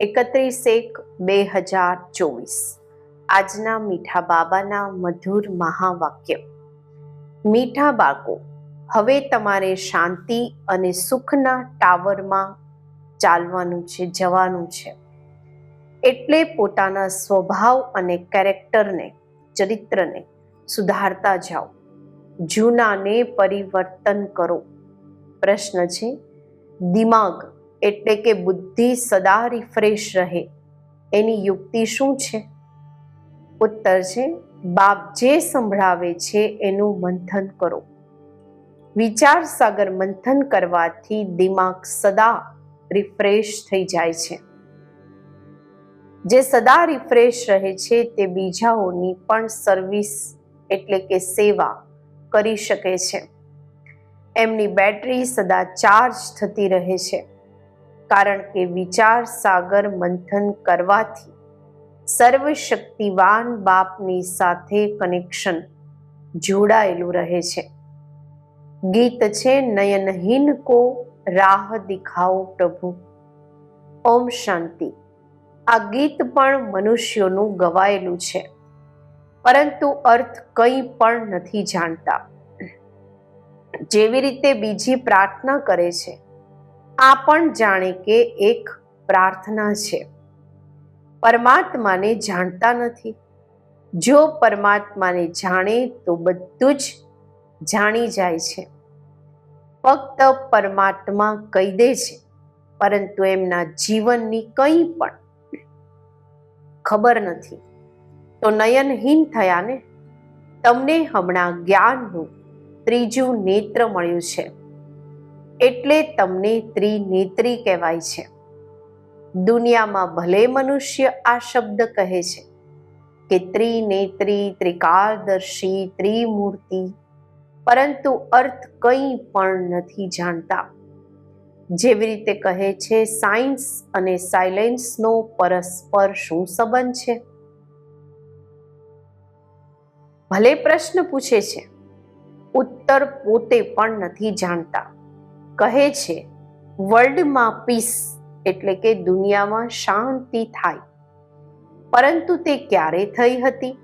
એકત્રીસ એક બે હજાર ચોવીસ. આજના મીઠા બાબાના મધુર મહાવાક્ય. મીઠા બાળકો, હવે તમારે શાંતિ અને સુખના ટાવરમાં ચાલવાનું છે, જવાનું છે. એટલે પોતાના સ્વભાવ અને કેરેક્ટરને, ચરિત્રને સુધારતા જાઓ. જૂનાને પરિવર્તન કરો. પ્રશ્ન છે, દિમાગ એટલે કે બુદ્ધિ સદા રિફ્રેશ રહે. એની યુક્તિ શું છે? ઉત્તર છે, બાપ જે સંભળાવે છે એનું મંથન કરો. વિચાર સાગર મંથન કરવાથી દિમાગ સદા રિફ્રેશ થઈ જાય છે. જે સદા રિફ્રેશ રહે છે તે બીજાઓની પણ સર્વિસ એટલે કે સેવા કરી શકે છે. એમની બેટરી સદા ચાર્જ થતી રહે છે. કારણ કે વિચાર સાગર મંથન કરવાથી સર્વશક્તિવાન બાપની સાથે કનેક્શન જોડાયેલું રહે છે. ગીત છે નયનહીન કો રાહ દિખાઓ પ્રભુ. ઓમ શાંતિ. આ ગીત પણ મનુષ્યોનું ગવાયેલું છે. પરંતુ અર્થ કંઈ પણ નથી જાણતા. જેવી રીતે બીજી પ્રાર્થના કરે છે આ પણ જાણે કે એક પ્રાર્થના છે. પરમાત્માને જાણતા નથી. જો પરમાત્માને જાણે તો બધું જ જાણી જાય છે. ફક્ત પરમાત્મા કહી દે છે, પરંતુ એમના જીવનની કંઈ પણ ખબર નથી. તો નયનહીન થયા ને તમને હમણાં જ્ઞાનનું ત્રીજું નેત્ર મળ્યું છે. એટલે તમને ત્રિનેત્રી કહેવાય છે. દુનિયામાં ભલે મનુષ્ય આ શબ્દ કહે છે કે ત્રિનેત્રી, ત્રિકાળદર્શી, ત્રિમૂર્તિ, પરંતુ અર્થ કંઈ પણ નથી જાણતા. જેવી રીતે કહે છે, સાયન્સ અને સાયલેન્સનો પરસ્પર શું સંબંધ છે? ભલે પ્રશ્ન પૂછે છે, ઉત્તર પોતે પણ નથી જાણતા. કહે છે, વર્લ્ડમાં પીસ એટલે કે દુનિયામાં શાંતિ થાય. પરંતુ તે ક્યારે થઈ હતી?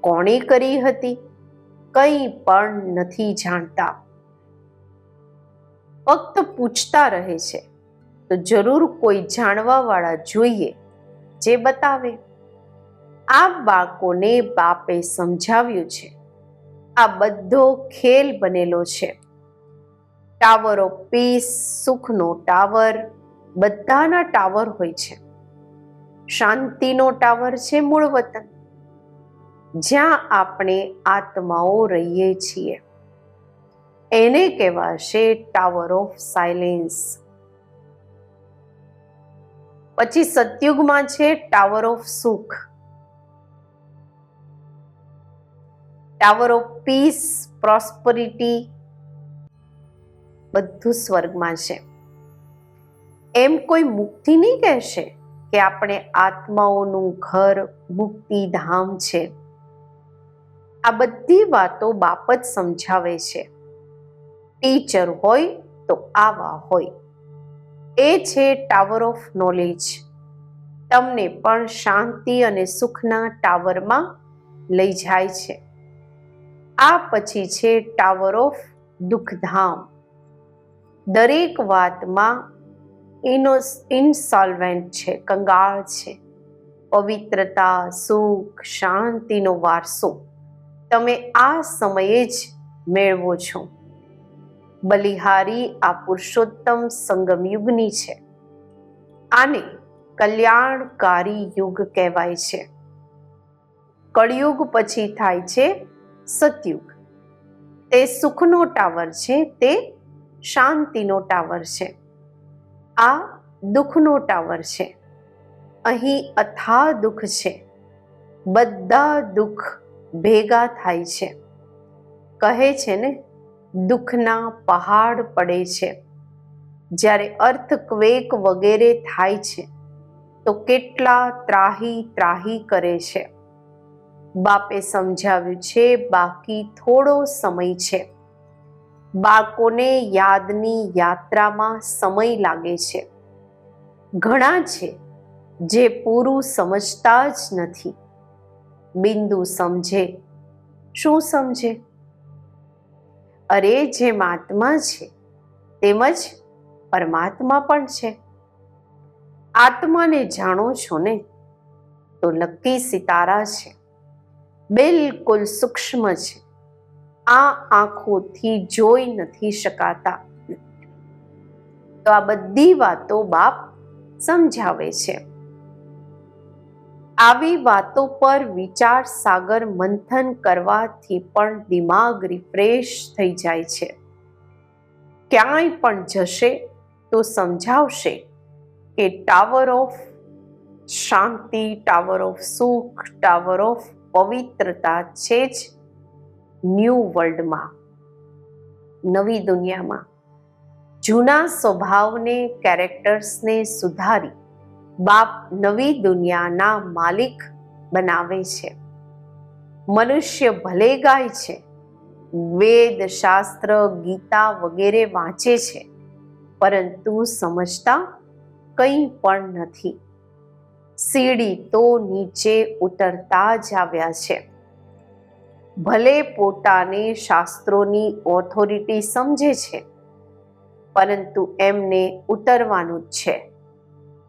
કોણે કરી હતી? કંઈ પણ નથી જાણતા. ફક્ત પૂછતા રહે છે. તો જરૂર કોઈ જાણવાવાળા જોઈએ, જે બતાવે. આ બાળકોને બાપે સમજાવ્યું છે. આ બધો ખેલ બનેલો છે. ટાવર ઓફ પીસ, સુખનો ટાવર, બધાના ટાવર હોય છે. શાંતિનો ટાવર છે મૂળ વતન. જ્યાં આપણે આત્માઓ રહીએ છીએ. એને કહેવાશે ટાવર ઓફ સાયલેન્સ. પછી સતયુગમાં છે ટાવર ઓફ સુખ. ટાવર ઓફ પીસ, પ્રોસ્પરિટી બધું સ્વર્ગમાં છે. એમ કોઈ મુક્તિ નહીં કહેશે કે આપણે આત્માઓનું ઘર મુક્તિધામ છે. આ બધી વાતો બાપ જ સમજાવે છે. ટીચર હોય તો આવા હોય. એ છે ટાવર ઓફ નોલેજ તમને પણ શાંતિ અને સુખના ટાવરમાં લઈ જાય છે. આ પછી છે ટાવર ઓફ દુઃખધામ દરેક વાતમાં ઇનો ઇન્સોલ્વેન્ટ છે, કંગાળ છે. પવિત્રતા, સુખ, શાંતિનો વારસો તમે આ સમયે જ મેળવો છો. બલિહારી આ પુરુષોત્તમ સંગમ યુગની છે. આને કલ્યાણકારી યુગ કહેવાય છે. કળયુગ પછી થાય છે સતયુગ. તે સુખનો ટાવર છે, તે શાંતિનો ટાવર છે. આ દુઃખનો ટાવર છે. અહીં અથા દુઃખ છે. બધા દુઃખ ભેગા થાય છે. કહે છે ને, દુઃખના પહાડ પડે છે. જ્યારે અર્થ ક્વેક વગેરે થાય છે, તો કેટલા ત્રાહી ત્રાહી કરે છે. બાપે સમજાવ્યું છે, બાકી થોડો સમય છે. બાળકોને યાદની યાત્રામાં સમય લાગે છે. ઘણા છે જે પૂરું સમજતા જ નથી. બિંદુ સમજે. શું સમજે? અરે જે આત્મા છે તેમજ પરમાત્મા પણ છે. આત્માને જાણો છો ને, તો લકી સિતારા છે. બિલકુલ સૂક્ષ્મ છે. આ આંખોથી જોઈ નથી શકાતા. તો આ બધી વાતો બાપ સમજાવે છે. આવી વાતો પર વિચાર સાગર મંથન કરવાથી પણ દિમાગ રિફ્રેશ થઈ જાય છે. ક્યાંય પણ જશે તો સમજાવશે કે ટાવર ઓફ શાંતિ, ટાવર ઓફ સુખ, ટાવર ઓફ પવિત્રતા છે જ ન્યૂ વર્લ્ડમાં, નવી દુનિયામાં, જૂના સ્વભાવને, કેરેક્ટર્સને સુધારી બાપ નવી દુનિયાના માલિક બનાવે છે. મનુષ્ય ભલે ગાય છે, વેદ, શાસ્ત્ર, ગીતા વગેરે વાંચે છે, પરંતુ સમજતા કંઈ પણ નથી. સીડી તો નીચે ઉતરતા જ આવ્યા છે. ભલે પોતાને શાસ્ત્રોની ઓથોરિટી સમજે છે, પરંતુ એમને ઉતરવાનું જ છે.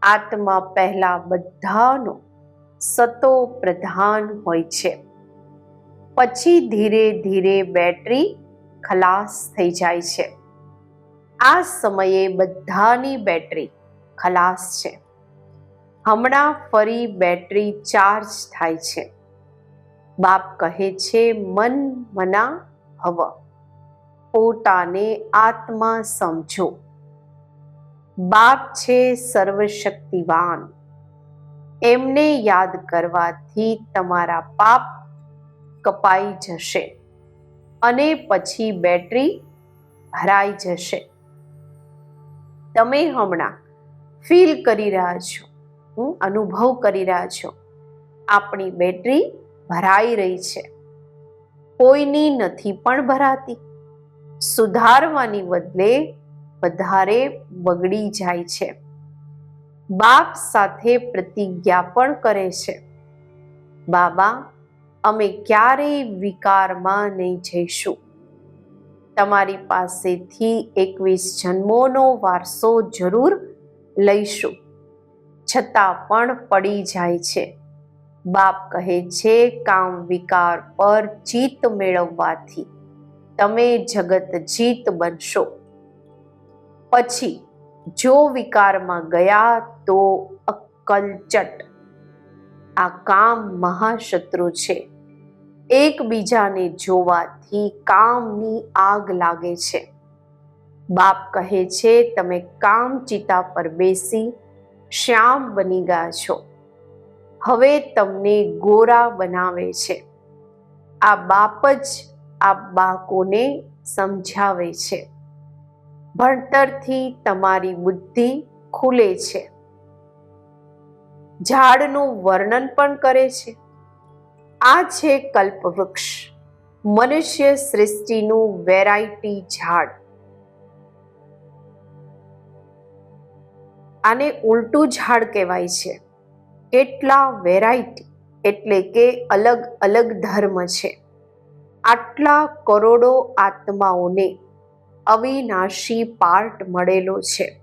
આત્મા પહેલા બધાનો સતો પ્રધાન હોય છે. પછી ધીરે ધીરે બેટરી ખલાસ થઈ જાય છે. આ સમયે બધાની બેટરી ખલાસ છે. હમણાં ફરી બેટરી ચાર્જ થાય છે. બાપ કહે છે, મન મના હવ. પોતાને આત્મા સમજો. બાપ છે સર્વશક્તિવાન. એમને યાદ કરવાથી તમારા પાપ કપાઈ જશે અને પછી બેટરી ભરાઈ જશે. તમે હમણાં ફીલ કરી રહ્યા છો. અનુભવ કરી રહ્યા છો. આપણી બેટરી ભરાઈ રહી છે. કોઈની નથી પણ ભરાતી. સુધારવાની બદલે વધારે બગડી જાય છે. બાપ સાથે પ્રતિજ્ઞા પણ કરે છે. બાબા, અમે ક્યારેય વિકારમાં નહીં જઈશું. તમારી પાસેથી એકવીસ જન્મોનો વારસો જરૂર લઈશું. છતાં પણ પડી જાય છે. બાપ કહે છે, કામ વિકાર પર જીત મેળવવાથી તમે જગત જીત બનશો. પછી, જો વિકારમાં ગયા તો અક્કલચટ આ કામ મહાશત્રુ છે. એકબીજાને જોવાથી કામની આગ લાગે છે. બાપ કહે છે, તમે કામ ચિતા પર બેસી શ્યામ બની ગયા છો. હવે તમને ગોરા બનાવે છે. આ બાપ જ આ બાકોને સમજાવે છે. ભણતરથી તમારી બુદ્ધિ ખુલે છે. ઝાડનું વર્ણન પણ કરે છે. આ છે કલ્પવૃક્ષ, મનુષ્ય સૃષ્ટિનું વેરાયટી ઝાડ. આને ઉલટું ઝાડ કહેવાય છે. કેટલા વેરાયટી એટલે કે અલગ અલગ ધર્મ છે. આટલા કરોડો આત્માઓને અવિનાશી પાર્ટ મળેલો છે.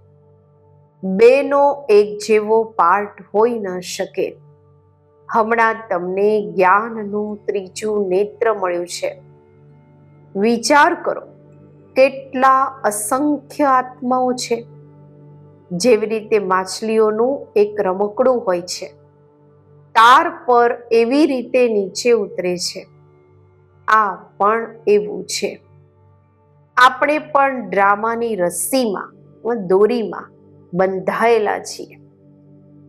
બેનો એક જેવો પાર્ટ હોઈ ન શકે. હમણાં તમને જ્ઞાનનું ત્રીજું નેત્ર મળ્યું છે. વિચાર કરો, કેટલા અસંખ્ય આત્માઓ છે. જેવી રીતે માછલીઓનું એક રમકડું હોય છે. તાર પર એવી રીતે નીચે ઉતરે છે. આ પણ એવું છે. આપણે પણ ડ્રામાની રસ્સીમાં દોરીમાં બંધાયેલા છીએ.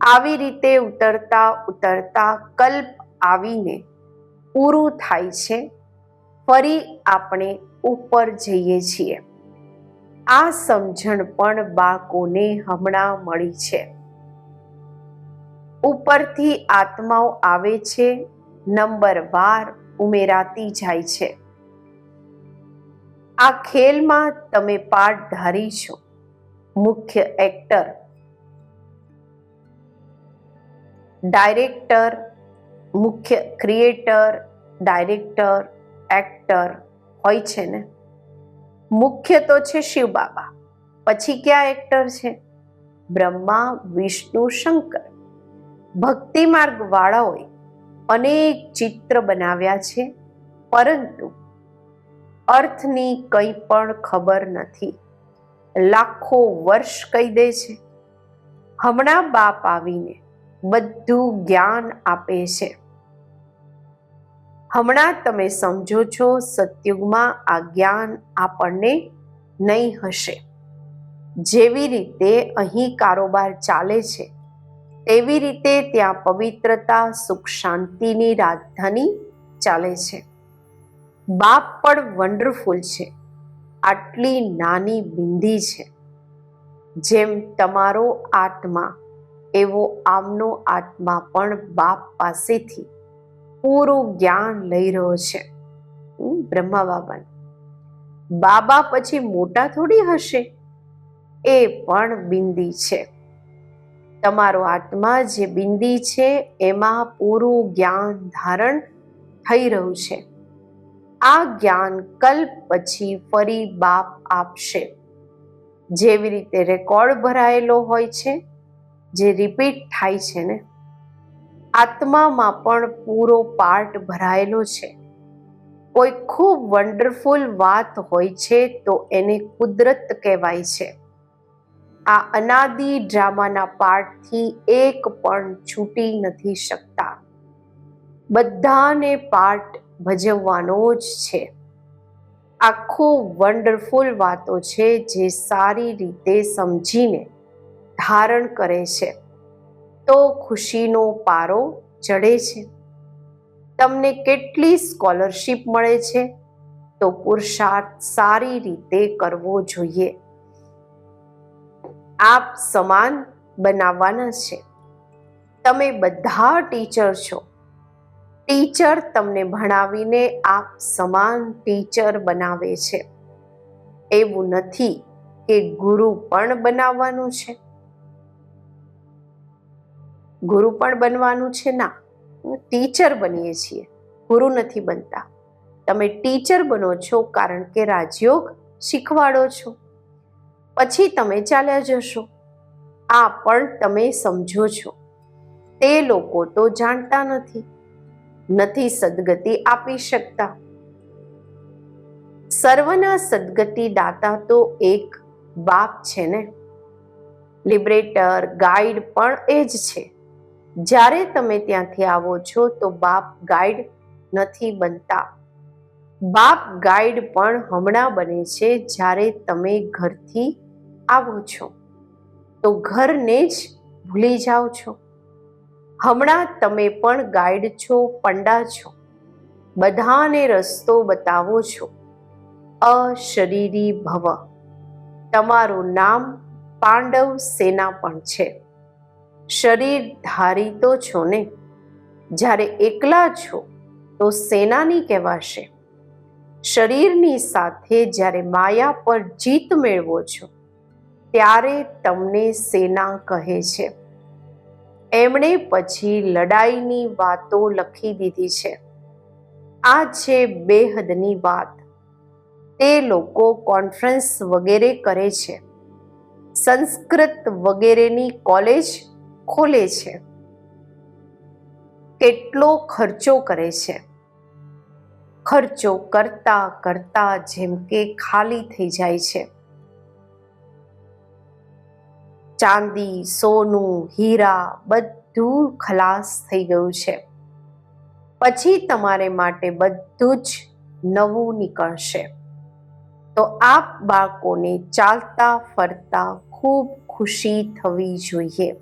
આવી રીતે ઉતરતા ઉતરતા કલ્પ આવીને પૂરું થાય છે. ફરી આપણે ઉપર જઈએ છીએ. આ સમજણ પણ બાળકોને હમણાં મળી છે. ઉપરથી આત્માઓ આવે છે. નંબર વાર ઉમેરાતી જાય છે. આ ખેલમાં તમે પાઠધારી છો. મુખ્ય એક્ટર ડાયરેક્ટર મુખ્ય ક્રિએટર ડાયરેક્ટર એક્ટર હોય છે ને. મુખ્ય તો છે શિવ બાબા. પછી ક્યાં એક્ટર છે? બ્રહ્મા, વિષ્ણુ, શંકર. ભક્તિ માર્ગ વાળાઓએ અનેક ચિત્ર બનાવ્યા છે, પરંતુ અર્થની કંઈ પણ ખબર નથી. લાખો વર્ષ કહી દે છે. હમણાં બાપ આવીને બધું જ્ઞાન આપે છે. હમણાં તમે સમજો છો, સતયુગમાં આ જ્ઞાન આપણને નહીં હશે. જેવી રીતે અહીં કારોબાર ચાલે છે તેવી રીતે ત્યાં પવિત્રતા સુખ શાંતિની રાજધાની ચાલે છે. બાપ પણ વન્ડરફુલ છે. આટલી નાની બિંદી છે. જેમ તમારો આત્મા એવો આમનો આત્મા પણ બાપ પાસેથી પૂરું જ્ઞાન લઈ રહ્યો છે. હમ, બ્રહ્મા બાબા બાબા પછી મોટા થોડી હશે? એ પણ બિંદી છે. તમારો આત્મા જે બિંદી છે, એમાં પૂરું જ્ઞાન ધારણ થઈ રહ્યું છે. આ જ્ઞાન કલ્પ પછી ફરી બાપ આપશે. જેવી રીતે રેકોર્ડ ભરાયેલો હોય છે, જે રિપીટ થાય છે ને, આત્મામાં પણ પૂરો પાર્ટ ભરાયેલો છે. કોઈ ખૂબ વન્ડરફુલ વાત હોય છે, તો એને કુદરત કહેવાય છે. આ અનાદિ ડ્રામાના પાર્ટથી એક પણ છૂટી નથી શકતા. બધાને પાર્ટ ભજવવાનો જ છે. આખો વન્ડરફુલ વાતો છે જે સારી રીતે સમજીને ધારણ કરે છે. તો ખુશીનો પારો ચડે છે. તમને કેટલી સ્કોલરશિપ મળે છે? તો પુરુષાર્થ સારી રીતે કરવો જોઈએ. આપ સમાન બનાવવાના છે. તમે બધા ટીચર છો. ટીચર તમને ભણાવીને આપ સમાન ટીચર બનાવે છે. એવું નથી કે ગુરુ પણ બનાવવાનું છે. ગુરુ પણ બનવાનું છે ના. ટીચર બનીએ છીએ. ગુરુ નથી બનતા. તમે ટીચર બનો છો કારણ કે રાજયોગ શીખવાડો છો. પછી તમે ચાલ્યા જશો. આ પણ તમે સમજો છો. તે લોકો તો જાણતા નથી. નથી સદગતિ આપી શકતા. સર્વના સદગતિ દાતા તો એક બાપ છે ને. લિબરેટર, ગાઈડ પણ એ જ છે. જ્યારે તમે ત્યાંથી આવો છો તો બાપ ગાઈડ નથી બનતા. બાપ ગાઈડ પણ હમણાં બને છે જ્યારે તમે ઘરથી આવો છો. તો ઘરને જ ભૂલી જાઓ છો. હમણાં તમે પણ ગાઈડ છો, પંડા છો. બધાને રસ્તો બતાવો છો. અશરીરી ભવ. તમારું નામ પાંડવ સેના પણ છે. શરીર ધારી તો છો ને? જ્યારે એકલા છો, તો સેનાની કહેવાશે. શરીરની સાથે જ્યારે માયા પર જીત મેળવો છો, ત્યારે તમને સેના કહે છે. એમણે પછી લડાઈની વાતો લખી દીધી છે. આ છે બેહદની વાત. તે લોકો કોન્ફરન્સ વગેરે કરે છે. સંસ્કૃત વગેરેની કોલેજ ખોલે છે. કેટલો ખર્ચો કરે છે. ખર્ચો કરતા કરતા જેમ કે ખાલી થઈ જાય છે. ચાંદી, સોનું, હીરા બધું ખલાસ થઈ ગયું છે. પછી તમારે માટે બધું જ નવું નીકળશે. તો આપ બાળકોને ચાલતા ફરતા ખૂબ ખુશી થવી જોઈએ.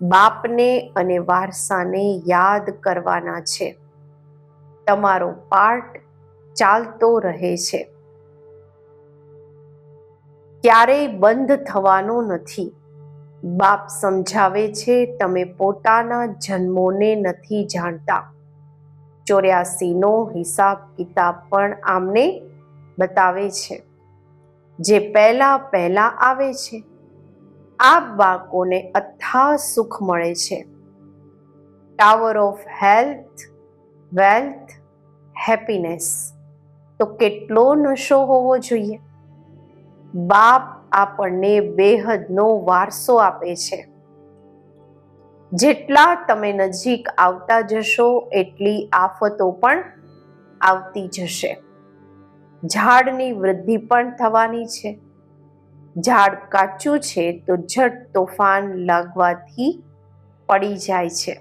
બાપને અને વારસાને યાદ કરવાના છે. તમારો પાર્ટ ચાલતો રહે છે. ક્યારેય બંધ થવાનો નથી. બાપ સમજાવે છે, તમે પોતાના જન્મોને નથી જાણતા. ચોર્યાસીનો હિસાબ કિતાબ પણ આમને બતાવે છે. જે પહેલા પહેલા આવે છે, આ બાળકોને અથા સુખ મળે છે. Tower of health wealth happiness તો કેટલો નશો હોવો જોઈએ? બાપ આપણને બેહદનો વારસો આપે છે. જેટલા તમે નજીક આવતા જશો, એટલી આફતો પણ આવતી જશે. ઝાડની વૃદ્ધિ પણ થવાની છે. ઝાડ કાચું છે, તો ઝટ તોફાન લાગવાથી પડી જાય છે.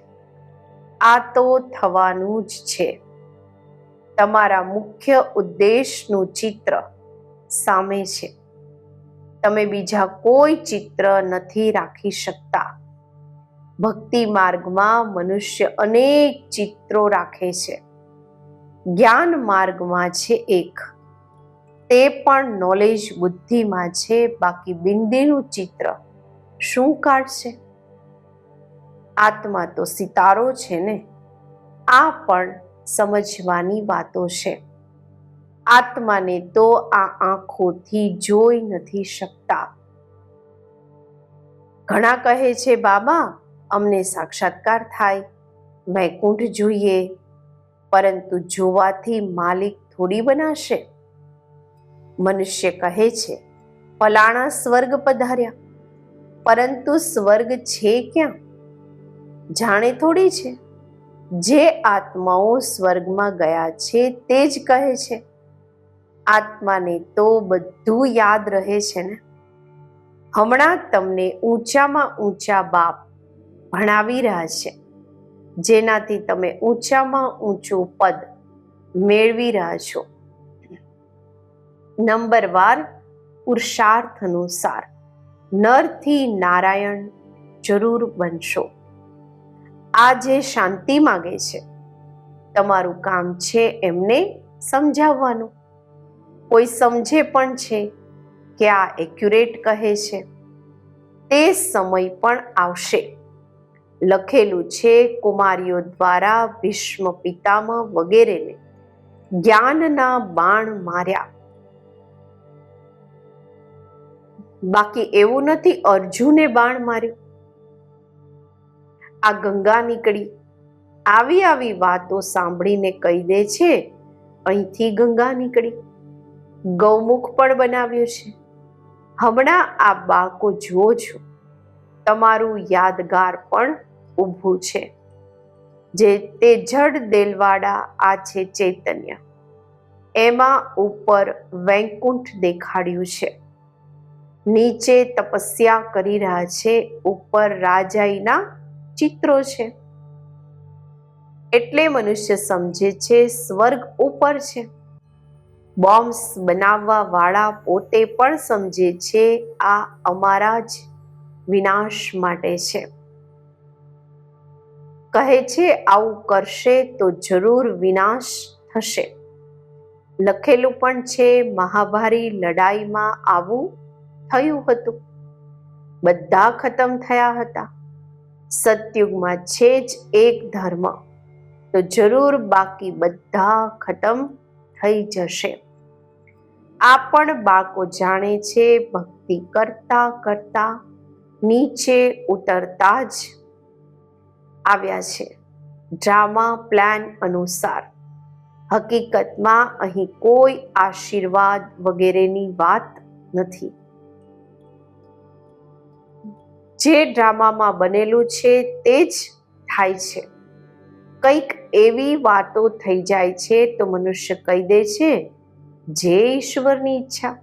આ તો થવાનું જ છે. તમારા મુખ્ય ઉદ્દેશનું ચિત્ર સામે છે. તમે બીજા કોઈ ચિત્ર નથી રાખી શકતા. ભક્તિ માર્ગમાં મનુષ્ય અનેક ચિત્રો રાખે છે. જ્ઞાન માર્ગમાં છે એક. તે પણ નોલેજ બુદ્ધિમાં છે. બાકી બિંદીનું ચિત્ર શું કાઢશે? આત્મા તો સિતારો છે ને? આ પણ સમજવાની વાતો છે. આત્માને તો આ આંખોથી જોઈ નથી શકતા. ઘણા કહે છે, બાબા, અમને સાક્ષાત્કાર થાય. વૈકુંઠ જોઈએ. પરંતુ જોવાથી માલિક થોડી બનાશે. મનુષ્ય કહે છે, ફલાણા સ્વર્ગ પધાર્યા. પરંતુ સ્વર્ગ છે ક્યાં? જાણે થોડી છે. જે આત્માઓ સ્વર્ગમાં ગયા છે તે જ કહે છે. આત્માને તો બધું યાદ રહે છે ને. હમણાં તમને ઊંચામાં ઊંચા બાપ ભણાવી રહ્યા છે. જેનાથી તમે ઊંચામાં ઊંચું પદ મેળવી રહ્યા છો. નંબરવાર પુરુષાર્થ અનુસાર નરથી નારાયણ જરૂર બનશો. આ જે શાંતિ માગે છે, તમારું કામ છે એમને સમજાવવાનું. કોઈ સમજે પણ છે કે આ એક્યુરેટ કહે છે, તે સમય પણ આવશે. લખેલું છે કુમારીઓ દ્વારા ભીષ્મ પિતામહ વગેરેને જ્ઞાનના બાણ માર્યા. બાકી એવું નથી અર્જુને બાણ માર્યું. આ ગંગા નીકળી. આવી આવી વાતો સાંભળીને કહી દે છે, અહીંથી ગંગા નીકળી. ગૌમુખ પણ બનાવ્યું છે. હમણાં આ બાળકો જુઓ છો. તમારું યાદગાર પણ ઊભું છે. જે તે જડ દેલવાડા આ છે ચૈતન્ય. એમાં ઉપર વૈકુંઠ દેખાડ્યું છે. નીચે તપસ્યા કરી રહ્યા છે ઉપર રાજાઈના ચિત્રો છે. એટલે મનુષ્ય સમજે છે સ્વર્ગ ઉપર છે. બોમ્બ્સ બનાવવા વાળા પોતે પણ સમજે છે આ અમારા જ વિનાશ માટે છે. કહે છે આવું કરશે તો જરૂર વિનાશ થશે. લખેલું પણ છે મહાભારી લડાઈમાં આવું થયું હતું. બધા ખતમ થયા હતા. સતયુગમાં છે જ એક ધર્મ. તો જરૂર બાકી બધા ખતમ થઈ જશે. આ પણ બાળકો જાણે છે, ભક્તિ કરતા કરતા નીચે ઉતરતા જ આવ્યા છે. ડ્રામા પ્લાન અનુસાર. હકીકતમાં અહીં કોઈ આશીર્વાદ વગેરેની વાત નથી. જે ડ્રામામાં બનેલું છે તે જ થાય છે. કંઈક એવી વાતો થઈ જાય છે તો મનુષ્ય કહી દે છે, જે ઈશ્વરની ઈચ્છા.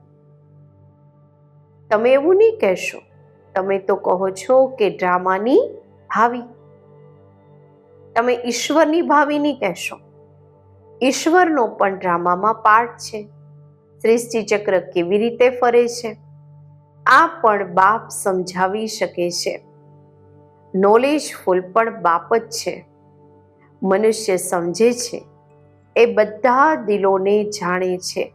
તમે એવું નહીં કહેશો. તમે તો કહો છો કે ડ્રામાની ભાવી. તમે ઈશ્વરની ભાવી નહીં કહેશો. ઈશ્વરનો પણ ડ્રામામાં પાર્ટ છે. સૃષ્ટિ ચક્ર કેવી રીતે ફરે છે? આ પણ બાપ સમજાવી શકે છે. નોલેજફુલ પણ બાપ જ છે. મનુષ્ય સમજે છે. એ બધા દિલોને જાણે છે.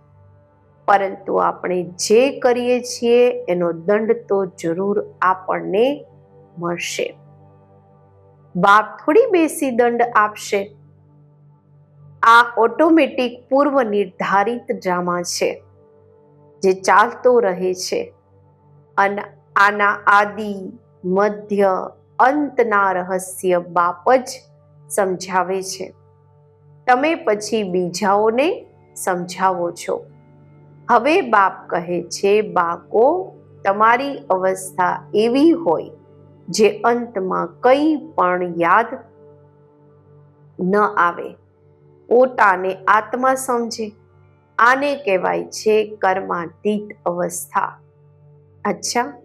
પરંતુ આપણે જે કરીએ છીએ એનો દંડ તો જરૂર આપણને મળશે. બાપ થોડી બેસી દંડ આપશે. આ ઓટોમેટિક પૂર્વ નિર્ધારિત ડ્રામા છે. જે ચાલતો રહે છે. અને આના આદિ મધ્ય અંતના રહસ્ય બાપ જ સમજાવે છે. તમે પછી બીજાઓને સમજાવો છો. હવે બાપ કહે છે બાકો તમારી અવસ્થા એવી હોય જે અંતમાં કંઈ પણ યાદ ન આવે. પોતાને આત્મા સમજે. આને કહેવાય છે કર્માતીત અવસ્થા. અચ્છા.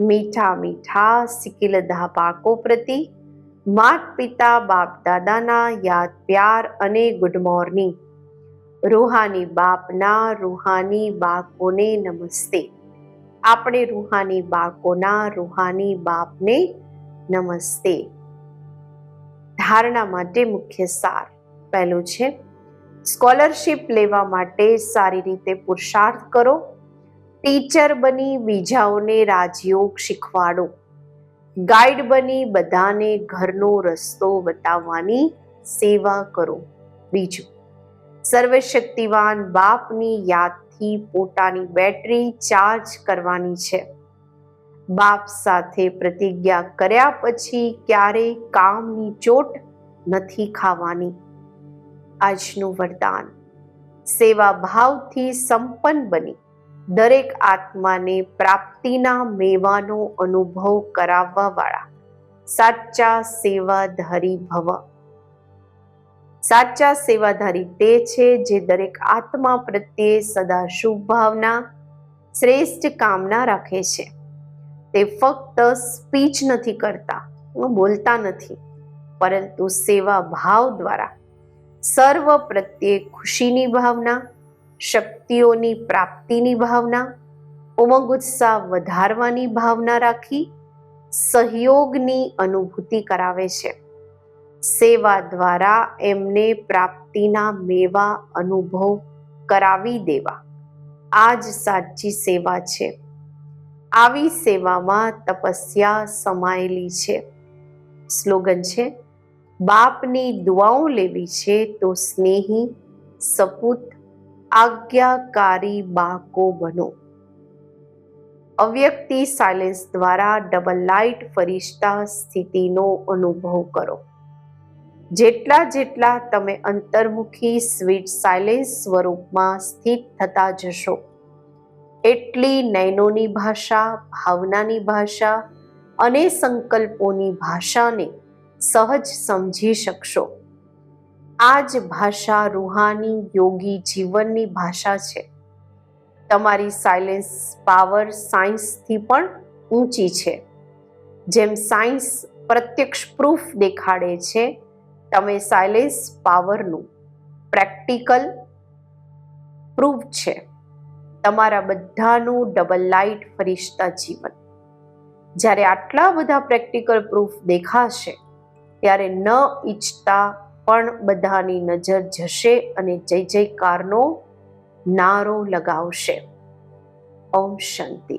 મીઠા મીઠા સિકિલધા પાકો પ્રતિ. માત પિતા બાપ દાદાના યાદ, પ્યાર અને ગુડ મોર્નિંગ રૂહાની બાપના રૂહાની બાકોને નમસ્તે. આપણે રૂહાની બાકોના રૂહાની બાપને નમસ્તે. ધારણા માટે મુખ્ય સાર. પહેલું છે સ્કોલરશિપ લેવા માટે સારી રીતે પુરુષાર્થ કરો. ટીચર બની બીજાઓને રાજયોગ શીખવાડો. ગાઈડ બની બધાને ઘરનો રસ્તો બતાવવાની સેવા કરો. બીજું, સર્વશક્તિવાન બાપની યાદથી પોતાની બેટરી ચાર્જ કરવાની છે. બાપ સાથે પ્રતિજ્ઞા કર્યા પછી ક્યારેય કામની ચોટ નથી ખાવાની. આજનું વરદાન સેવા ભાવથી સંપન્ન બની. દરેક આત્માને પ્રાપ્તિના મેવાનો અનુભવ કરાવવા વાળા સાચા સેવાધારી ભવ. સાચા સેવાધારી તે છે જે દરેક આત્મા પ્રત્યે સદા શુભ ભાવના, શ્રેષ્ઠ કામના રાખે છે. તે ફક્ત સ્પીચ નથી કરતા બોલતા નથી, પરંતુ સેવા ભાવ દ્વારા, સર્વ પ્રત્યે ખુશીની ભાવના શક્તિઓની પ્રાપ્તિની ભાવના ઉમંગ ઉત્સાહ વધારવાની ભાવના રાખી સહયોગની અનુભૂતિ કરાવે છે. સેવા દ્વારા એમને પ્રાપ્તિના મેવા અનુભવ કરાવી દેવા. આ જ સાચી સેવા છે. આવી સેવામાં તપસ્યા સમાયેલી છે. સ્લોગન છે, બાપની દુઆઓ લેવી છે તો સ્નેહી સપૂત આજ્ઞાકારી બાકો બનો. અવ્યક્તિ સાયલેન્સ દ્વારા ડબલ લાઇટ ફરિશ્તા સ્થિતિનો અનુભવ કરો. જેટલા જેટલા તમે અંતર્મુખી સ્વીટ સાયલેન્સ સ્વરૂપમાં સ્થિત થતા જશો, એટલી નૈનોની ભાષા, ભાવનાની ભાષા અને સંકલ્પોની ભાષાને સહજ સમજી શકશો. આ જ ભાષા રૂહાની યોગી જીવનની ભાષા છે. તમારી સાયલેન્સ પાવર સાયન્સથી પણ ઊંચી છે. જેમ સાયન્સ પ્રત્યક્ષ પ્રૂફ દેખાડે છે, તમે સાયલેન્સ પાવરનું પ્રેક્ટિકલ પ્રૂફ છે. તમારા બધાનું ડબલ લાઇટ ફરિશ્તા જીવન. જ્યારે આટલા બધા પ્રેક્ટિકલ પ્રૂફ દેખાશે, ત્યારે ન ઈચ્છતા પણ બધાની નજર જશે અને જય જયકારનો નારો લગાવશે. ઓમ શાંતિ.